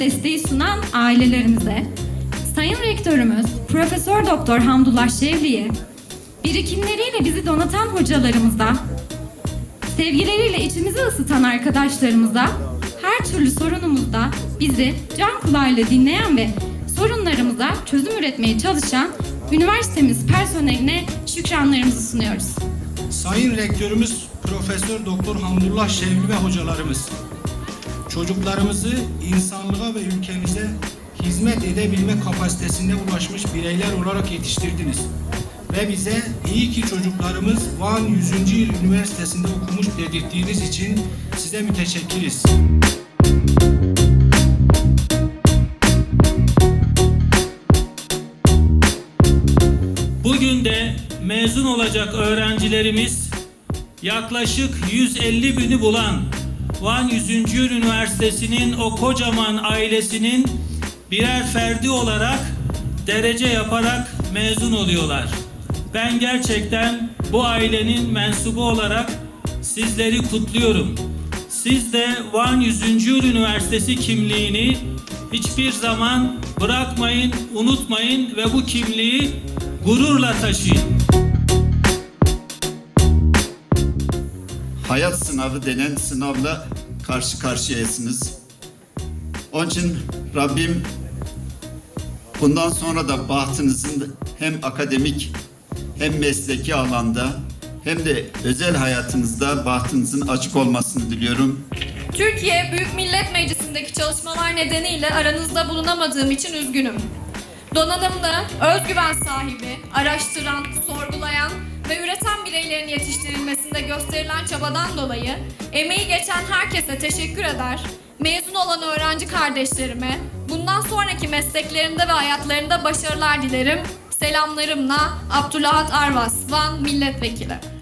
desteği sunan ailelerimize, Sayın Rektörümüz Profesör Doktor Hamdullah Şevli'ye, birikimleriyle bizi donatan hocalarımıza, sevgileriyle içimizi ısıtan arkadaşlarımıza, her türlü sorunumuzda bizi can kulağıyla dinleyen ve sorunlarımıza çözüm üretmeye çalışan üniversitemiz personeline şükranlarımızı sunuyoruz. Sayın Rektörümüz Profesör Doktor Hamdullah Şevli ve hocalarımız çocuklarımızı insanlığa ve ülkemize hizmet edebilme kapasitesine ulaşmış bireyler olarak yetiştirdiniz. Ve bize iyi ki çocuklarımız Van 100. Yıl Üniversitesi'nde okumuş dedirttiğiniz için size müteşekkiriz. Bugün de mezun olacak öğrencilerimiz yaklaşık 150 bini bulan Van 100. Yıl Üniversitesi'nin o kocaman ailesinin birer ferdi olarak derece yaparak mezun oluyorlar. Ben gerçekten bu ailenin mensubu olarak sizleri kutluyorum. Siz de Van 100. Yıl Üniversitesi kimliğini hiçbir zaman bırakmayın, unutmayın ve bu kimliği gururla taşıyın. Hayat sınavı denen sınavla karşı karşıyasınız. Onun için Rabbim bundan sonra da bahtınızın hem akademik hem mesleki alanda hem de özel hayatınızda bahtınızın açık olmasını diliyorum. Türkiye Büyük Millet Meclisi'ndeki çalışmalar nedeniyle aranızda bulunamadığım için üzgünüm. Donanımlı, özgüven sahibi, araştıran, sorgulayan ve üreten bireylerin yetiştirilmesinde gösterilen çabadan dolayı emeği geçen herkese teşekkür eder. Mezun olan öğrenci kardeşlerime bundan sonraki mesleklerinde ve hayatlarında başarılar dilerim. Selamlarımla Abdülhat Arvas, Van Milletvekili.